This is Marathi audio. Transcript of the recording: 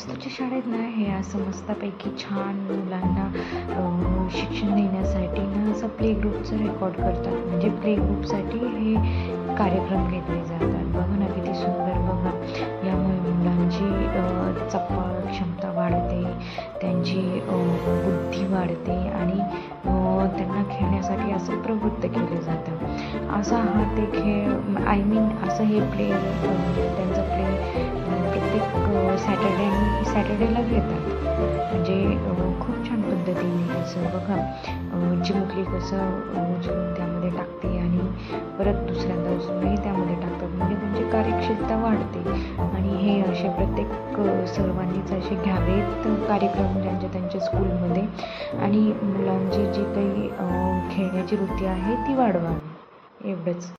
वास्तूच्या शाळेत ना हे असं मस्तपैकी छान मुलांना शिक्षण देण्यासाठी ना असं प्ले ग्रुपचं रेकॉर्ड करतात. म्हणजे प्ले ग्रुपसाठी हे कार्यक्रम घेतले जातात. बघा ना किती सुंदर बघा. यामुळे मुलांची चप्पल क्षमता वाढते त्यांची बुद्धी वाढते आणि त्यांना खेळण्यासाठी असं प्रवृत्त केलं जातं. असा हा ते खेळ आय मीन असं हे प्ले त्यांचं प्ले प्रत्येक सॅटर्डे आणि सॅटर्डेला घेतात म्हणजे खूप छान पद्धतीने असं बघा चिमुकली कसं उचलून त्यामध्ये टाकते आणि परत दुसऱ्यांदा उचलूनही त्यामध्ये टाकतात. म्हणजे त्यांची कार्यक्षमता वाढते. आणि हे असे प्रत्येक सर्वांनीच असे घ्यावेत कार्यक्रम त्यांच्या त्यांच्या स्कूलमध्ये. आणि मुलांची जी काही खेळण्याची वृत्ती आहे ती वाढवावी. एवढंच.